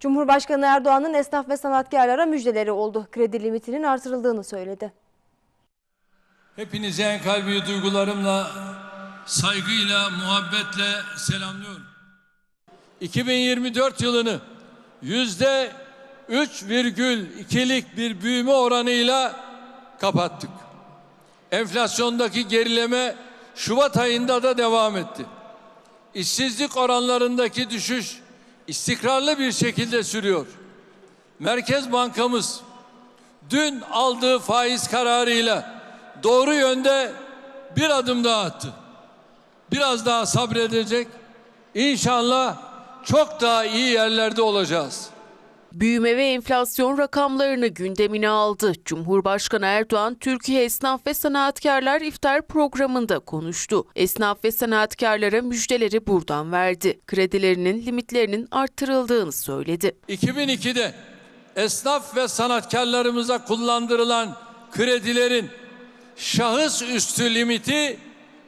Cumhurbaşkanı Erdoğan'ın esnaf ve sanatkarlara müjdeleri oldu. Kredi limitinin artırıldığını söyledi. Hepinizi en kalbi duygularımla, saygıyla, muhabbetle selamlıyorum. 2024 yılını yüzde 3,2'lik bir büyüme oranıyla kapattık. Enflasyondaki gerileme Şubat ayında da devam etti. İşsizlik oranlarındaki düşüş istikrarlı bir şekilde sürüyor. Merkez Bankamız dün aldığı faiz kararıyla doğru yönde bir adım daha attı. Biraz daha sabredecek. İnşallah çok daha iyi yerlerde olacağız. Büyüme ve enflasyon rakamlarını gündemine aldı. Cumhurbaşkanı Erdoğan, Türkiye Esnaf ve Sanatkarlar İftar programında konuştu. Esnaf ve sanatkarlara müjdeleri buradan verdi. Kredilerinin limitlerinin arttırıldığını söyledi. 2002'de esnaf ve sanatkarlarımıza kullandırılan kredilerin şahıs üstü limiti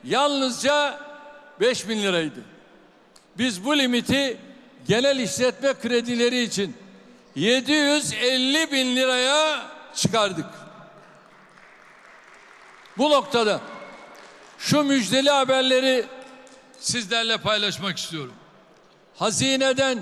yalnızca 5 bin liraydı. Biz bu limiti genel işletme kredileri için 750 bin liraya çıkardık. Bu noktada şu müjdeli haberleri sizlerle paylaşmak istiyorum. Hazineden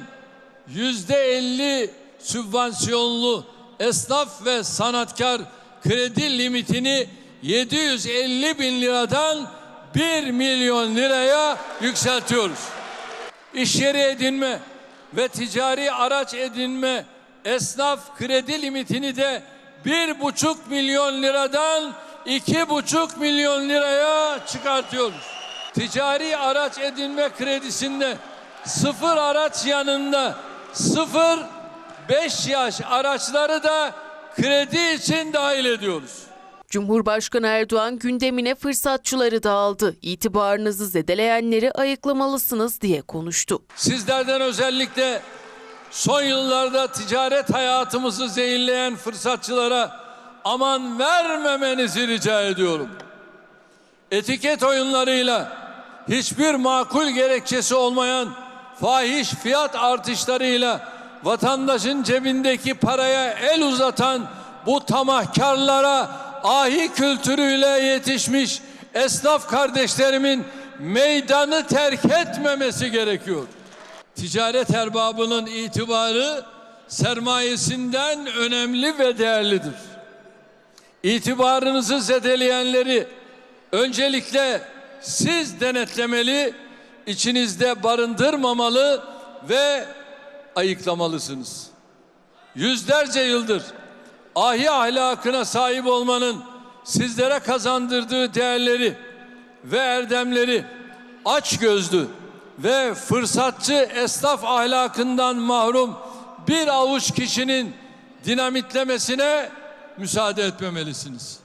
yüzde elli sübvansiyonlu esnaf ve sanatkar kredi limitini 750 bin liradan 1 milyon liraya yükseltiyoruz. İş yeri edinme ve ticari araç edinme esnaf kredi limitini de bir buçuk milyon liradan iki buçuk milyon liraya çıkartıyoruz. Ticari araç edinme kredisinde sıfır araç yanında sıfır beş yaş araçları da kredi için dahil ediyoruz. Cumhurbaşkanı Erdoğan gündemine fırsatçıları da aldı. İtibarınızı zedeleyenleri ayıklamalısınız diye konuştu. Sizlerden özellikle son yıllarda ticaret hayatımızı zehirleyen fırsatçılara aman vermemenizi rica ediyorum. Etiket oyunlarıyla hiçbir makul gerekçesi olmayan fahiş fiyat artışlarıyla vatandaşın cebindeki paraya el uzatan bu tamahkarlara ahi kültürüyle yetişmiş esnaf kardeşlerimin meydanı terk etmemesi gerekiyor. Ticaret erbabının itibarı sermayesinden önemli ve değerlidir. İtibarınızı zedeleyenleri öncelikle siz denetlemeli, içinizde barındırmamalı ve ayıklamalısınız. Yüzlerce yıldır ahi ahlakına sahip olmanın sizlere kazandırdığı değerleri ve erdemleri aç gözlü ve fırsatçı esnaf ahlakından mahrum bir avuç kişinin dinamitlemesine müsaade etmemelisiniz.